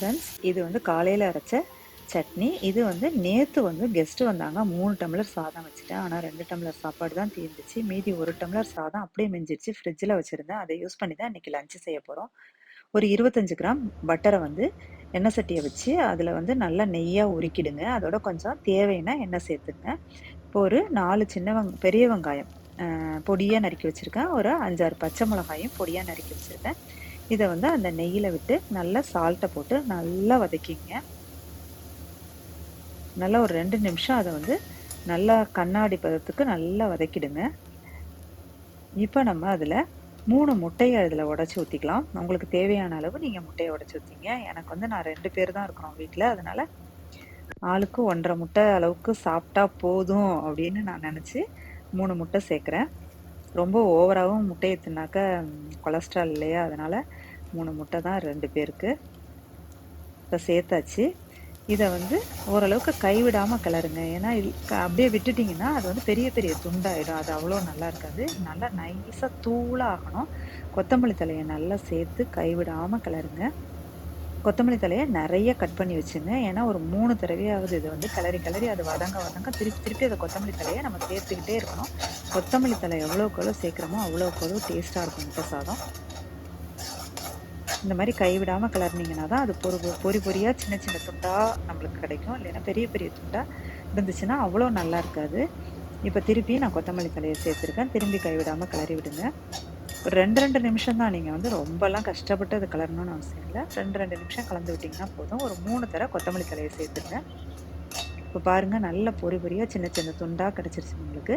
Friends இது வந்து காலையில் அரைச்ச சட்னி. இது வந்து நேற்று வந்து கெஸ்ட்டு வந்தாங்க. மூணு டம்ளர் சாதம் வச்சுட்டேன். ஆனால் ரெண்டு டம்ளர் சாப்பாடு தான் தீர்ந்துச்சு. மீதி ஒரு டம்ளர் சாதம் அப்படியே மிஞ்சிருச்சு. ஃப்ரிட்ஜில் வச்சுருந்தேன். அதை யூஸ் பண்ணி தான் இன்றைக்கி லஞ்சு செய்ய போகிறோம் ஒரு இருபத்தஞ்சு கிராம் பட்டரை வந்து எண்ணெய் சட்டியை வச்சு அதில் வந்து நல்லா நெய்யாக உருக்கிடுங்க. அதோட கொஞ்சம் தேவைன்னா எண்ணெய் சேர்த்துங்க இப்போ ஒரு நாலு சின்ன வெங் பெரிய வெங்காயம் பொடியாக நறுக்கி வச்சுருக்கேன். ஒரு அஞ்சாறு பச்சை மிளகாயும் பொடியாக நறுக்கி வச்சுருக்கேன். இதை வந்து அந்த நெய்யில் விட்டு நல்லா சால்ட்டை போட்டு நல்லா வதக்கிங்க. நல்லா ஒரு ரெண்டு நிமிஷம் அதை வந்து நல்லா கண்ணாடி பதத்துக்கு நல்லா வதக்கிடுங்க. இப்போ நம்ம அதில் மூணு முட்டையை அதில் உடச்சி ஊற்றிக்கலாம் உங்களுக்கு தேவையான அளவு நீங்கள் முட்டையை உடச்சி ஊற்றிங்க எனக்கு வந்து நான் ரெண்டு பேர் தான் இருக்கிறோம் வீட்டில் அதனால் ஆளுக்கு ஒன்றரை முட்டை அளவுக்கு சாப்பிட்டா போதும் அப்படின்னு நான் நினச்சி மூணு முட்டை சேர்க்குறேன். ரொம்ப ஓவராகவும் முட்டையை தின்னாக்க கொலஸ்ட்ரால் இல்லையா? அதனால் மூணு முட்டை தான் ரெண்டு பேருக்கு. இப்போ சேர்த்தாச்சு. இதை வந்து ஓரளவுக்கு கைவிடாமல் கிளறுங்க. ஏன்னா அப்படியே விட்டுட்டிங்கன்னா அது வந்து பெரிய பெரிய துண்டாயிடும். அது அவ்வளோ நல்லா இருக்காது. நல்லா நைஸாக தூளாகணும் கொத்தமல்லி தலையை நல்லா சேர்த்து கைவிடாமல் கிளறுங்க. கொத்தமல்லி தலையை நிறைய கட் பண்ணி வச்சுங்க. ஏன்னா ஒரு மூணு தடவையாவது இது வந்து கிளறி கிளறி அது வதங்க வதங்க திருப்பி திருப்பி அதை கொத்தமல்லி தலையை நம்ம சேர்த்துக்கிட்டே இருக்கணும். கொத்தமல்லி தலை எவ்வளோக்கு எவ்வளோ சேர்க்குறோமோ அவ்வளோக்கு எவ்வளோ டேஸ்ட்டாக இருக்கும் முட்டை சாதம். இந்த மாதிரி கைவிடாமல் கிளறினீங்கன்னா தான் அது பொறு பொறி பொறியாக சின்ன சின்ன துண்டாக நம்மளுக்கு கிடைக்கும். இல்லைன்னா பெரிய பெரிய துண்டாக இருந்துச்சுன்னா அவ்வளோ நல்லா இருக்காது. இப்போ திருப்பி நான் கொத்தமல்லி தலையை சேர்த்துருக்கேன். திரும்பி கைவிடாமல் கிளறி விடுங்க. ஒரு ரெண்டு ரெண்டு நிமிஷம் தான் நீங்கள் வந்து ரொம்பலாம் கஷ்டப்பட்டு அது கலரணும்னு அவசியம் இல்லை. ரெண்டு ரெண்டு நிமிஷம் கலந்து விட்டிங்கன்னா போதும். ஒரு மூணு தர கொத்தமல்லி தலையை சேர்த்துங்க இப்போ பாருங்கள் நல்ல பொறி பொறியாக சின்ன சின்ன துண்டாக கிடச்சிருச்சு உங்களுக்கு.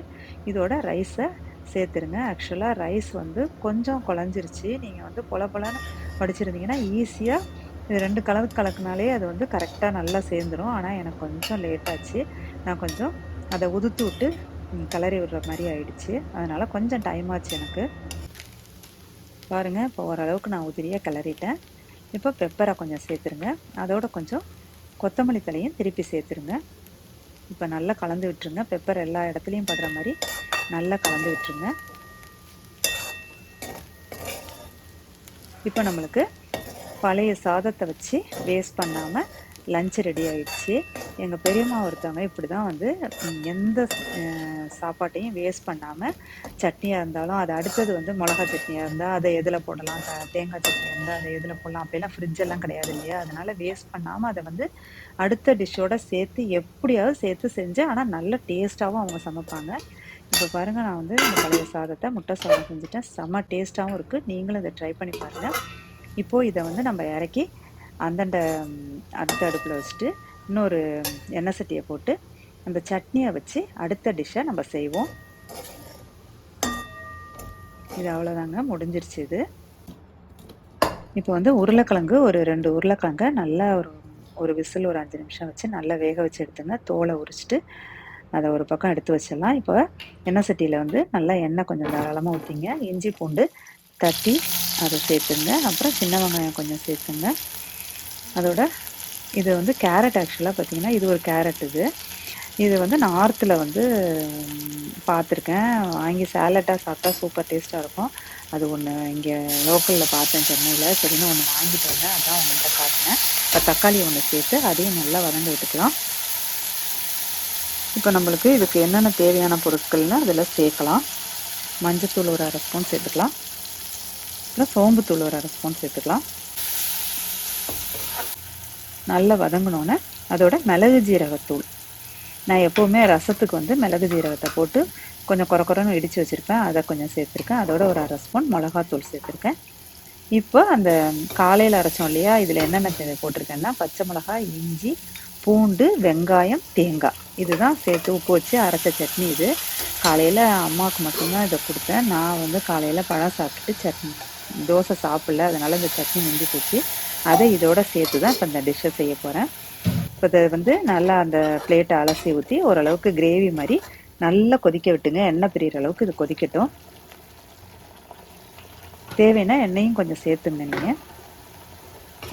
இதோட ரைஸை சேர்த்துருங்க. ஆக்சுவலாக ரைஸ் வந்து கொஞ்சம் குழஞ்சிருச்சு. நீங்கள் வந்து பொல பொலன்னு படிச்சிருந்தீங்கன்னா ஈஸியாக இது ரெண்டு கலந்து கலக்குனாலே அது வந்து கரெக்டாக நல்லா சேர்ந்துடும் ஆனால் எனக்கு கொஞ்சம் லேட்டாச்சு நான் கொஞ்சம் அதை உதுத்து விட்டு கலரி விடுற மாதிரி ஆயிடுச்சு. அதனால் கொஞ்சம் டைம் ஆச்சு எனக்கு. பாருங்கள் இப்போ ஓரளவுக்கு நான் உதிரியாக கிளறிட்டேன். இப்போ பெப்பரை கொஞ்சம் சேர்த்துருங்க. அதோட கொஞ்சம் கொத்தமல்லி தலையும் திருப்பி சேர்த்துருங்க. இப்போ நல்லா கலந்து விட்டுருங்க. பெப்பர் எல்லா இடத்துலையும் படுற மாதிரி நல்லா கலந்து விட்டுருங்க. இப்போ நம்மளுக்கு பழைய சாதத்தை வச்சு வேஸ்ட் பண்ணாமல் லஞ்ச் ரெடி ஆகிடுச்சு எங்கள் பெரியம்மா ஒருத்தவங்க இப்படி தான் வந்து எந்த சாப்பாட்டையும் வேஸ்ட் பண்ணாமல் சட்னியாக இருந்தாலும் அது அடுத்தது வந்து மிளகா சட்னியாக இருந்தால் அதை எதில் போடலாம்? தேங்காய் சட்னியாக இருந்தால் அதை எதில் போடலாம்? அப்படிலாம் ஃப்ரிட்ஜெல்லாம் கிடையாது இல்லையா? அதனால் வேஸ்ட் பண்ணாமல் அதை வந்து அடுத்த டிஷ்ஷோட சேர்த்து எப்படியாவது சேர்த்து செஞ்சு ஆனால் நல்ல டேஸ்ட்டாகவும் அவங்க சமைப்பாங்க. இப்போ பாருங்கள் நான் வந்து இந்த பழைய சாதத்தை முட்டை சாதம் செஞ்சுட்டேன். செம்ம டேஸ்ட்டாகவும் இருக்குது நீங்களும் இதை ட்ரை பண்ணி பாருங்கள் இப்போது இதை வந்து நம்ம இறக்கி அந்தண்ட அடுத்த அடுப்பில் வச்சுட்டு இன்னொரு எண்ணெய் சட்டியை போட்டு அந்த சட்னியை வச்சு அடுத்த டிஷ்ஷை நம்ம செய்வோம். இது அவ்வளோதாங்க முடிஞ்சிருச்சு இது. இப்போ வந்து உருளைக்கிழங்கு ஒரு ரெண்டு உருளைக்கிழங்க நல்லா ஒரு ஒரு விசில் ஒரு அஞ்சு நிமிஷம் வச்சு நல்லா வேக வச்சு எடுத்துங்க. தோலை உரிச்சிட்டு அதை ஒரு பக்கம் எடுத்து வச்சிடலாம். இப்போ எண்ணெய் சட்டியில் வந்து நல்லா எண்ணெய் கொஞ்சம் தாராளமாக ஊற்றிங்க இஞ்சி பூண்டு தட்டி அதை சேர்த்துங்க. அப்புறம் சின்ன வெங்காயம் கொஞ்சம் சேர்த்துங்க. அதோட இது வந்து கேரட் ஆக்சுவலாக பார்த்தீங்கன்னா இது ஒரு கேரட் இது. இது வந்து நார்த்தில் வந்து பார்த்துருக்கேன் வாங்கி சேலட்டாக சாப்பிட்டா சூப்பர் டேஸ்ட்டாக இருக்கும். அது ஒன்று இங்கே லோக்கலில் பார்த்தேன் சென்னையில். சரின்னு ஒன்று வாங்கிட்டு வந்தேன். அதான் உங்கள்கிட்ட காட்டினேன். இப்போ தக்காளி ஒன்று சேர்த்து அதையும் நல்லா வதங்க விட்டுக்கலாம். இப்போ நம்மளுக்கு இதுக்கு என்னென்ன தேவையான பொருட்கள்னு அதில் சேர்க்கலாம். மஞ்சத்தூள் ஒரு அரை ஸ்பூன் சேர்த்துக்கலாம். அப்புறம் சோம்புத்தூள் ஒரு அரை ஸ்பூன் சேர்த்துக்கலாம். நல்லா வதங்கினோன்னே அதோட மிளகு ஜீரகத்தூள். நான் எப்போவுமே ரசத்துக்கு வந்து மிளகு ஜீரகத்தை போட்டு கொஞ்சம் குறை குறைன்னு இடித்து வச்சுருப்பேன். அதை கொஞ்சம் சேர்த்துருக்கேன். அதோட ஒரு அரை ஸ்பூன் மிளகாத்தூள் சேர்த்துருக்கேன். இப்போ அந்த காலையில் அரைச்சோம் இல்லையா இதில் என்னென்ன தேவை போட்டிருக்கேன்னா பச்சை மிளகாய் இஞ்சி பூண்டு வெங்காயம் தேங்காய். இதுதான் சேர்த்து உப்பு வச்சு அரைச்ச சட்னி இது. காலையில் அம்மாவுக்கு மட்டும்தான் இதை கொடுத்தேன். நான் வந்து காலையில் பழம் சாப்பிட்டுட்டு சட்னி தோசை சாப்பிடல. அதனால் இந்த சட்னி மிஞ்சி போச்சு அதை இதோட சேர்த்து தான் இப்போ இந்த டிஷ்ஷை செய்ய போகிறேன் இப்போ இதை வந்து நல்லா அந்த பிளேட்டை அலசி ஊற்றி ஓரளவுக்கு கிரேவி மாதிரி நல்லா கொதிக்க விட்டுங்க. எண்ணெய் பிரியிற அளவுக்கு இது கொதிக்கட்டும். தேவைன்னா எண்ணெயும் கொஞ்சம் சேர்த்துங்க நீங்கள்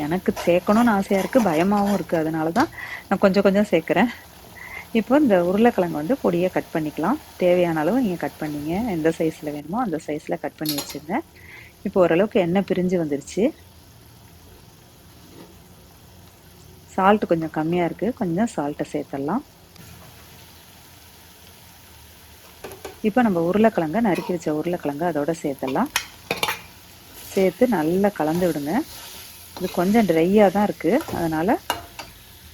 எனக்கு சேர்க்கணும்னு ஆசையாக இருக்குது பயமாகவும் இருக்குது அதனால தான் நான் கொஞ்சம் கொஞ்சம் சேர்க்குறேன். இப்போ இந்த உருளைக்கிழங்கு வந்து பொடியை கட் பண்ணிக்கலாம். தேவையான அளவு நீங்கள் கட் பண்ணிங்க. எந்த சைஸில் வேணுமோ அந்த சைஸில் கட் பண்ணி வச்சுருங்க. இப்போ ஓரளவுக்கு எண்ணெய் பிரிஞ்சு வந்துருச்சு. சால்ட் கொஞ்சம் கம்மியாக இருக்குது கொஞ்சம் சால்ட்டை சேர்த்துடலாம். இப்போ நம்ம உருளைக்கிழங்க நறுக்கி வச்ச உருளைக்கிழங்கு அதோட சேர்த்துடலாம். சேர்த்து நல்லா கலந்து விடுங்க. இது கொஞ்சம் ட்ரையாக தான் இருக்குது அதனால்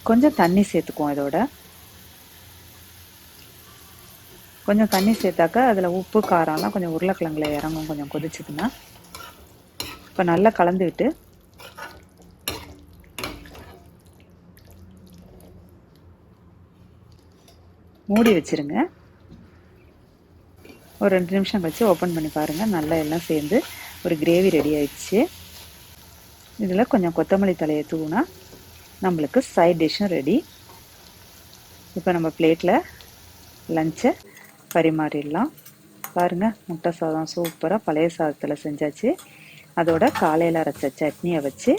கொஞ்சம் தண்ணி சேர்த்துக்குவோம் இதோட. கொஞ்சம் தண்ணி சேர்த்தாக்கா அதில் உப்பு காரம்லாம் கொஞ்சம் உருளைக்கிழங்குல இறங்கும். கொஞ்சம் கொதிச்சுதுன்னா. இப்போ நல்லா கலந்துக்கிட்டு மூடி வச்சுருங்க. ஒரு ரெண்டு நிமிஷம் கழிச்சு ஓப்பன் பண்ணி பாருங்கள் நல்லா எல்லாம் சேர்ந்து ஒரு கிரேவி ரெடி ஆயிடுச்சு. இதில் கொஞ்சம் கொத்தமல்லி தலையை தூவினா நம்மளுக்கு சைட் டிஷ்ஷும் ரெடி இப்போ நம்ம பிளேட்டில் லஞ்சை பரிமாறிடலாம். பாருங்கள் முட்டை சாதம் சூப்பராக பழைய சாதத்தில் செஞ்சாச்சு. அதோட காலையில் அரைச்ச சட்னியை வச்சு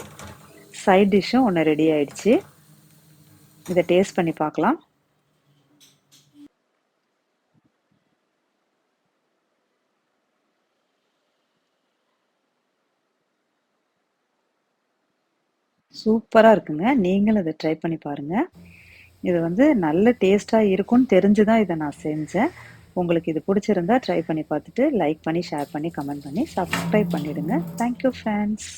சைட் டிஷ்ஷும் ஒன்று ரெடி ஆயிடுச்சு. இதை டேஸ்ட் பண்ணி பார்க்கலாம். சூப்பராக இருக்குங்க. நீங்களும் இதை ட்ரை பண்ணி பாருங்கள் இது வந்து நல்ல டேஸ்ட்டாக இருக்கும்னு தெரிஞ்சு தான் இதை நான் செஞ்சேன். உங்களுக்கு இது பிடிச்சிருந்தா ட்ரை பண்ணி பார்த்துட்டு லைக் பண்ணி ஷேர் பண்ணி கமெண்ட் பண்ணி சப்ஸ்கிரைப் பண்ணிவிடுங்க தேங்க்யூ ஃப்ரெண்ட்ஸ்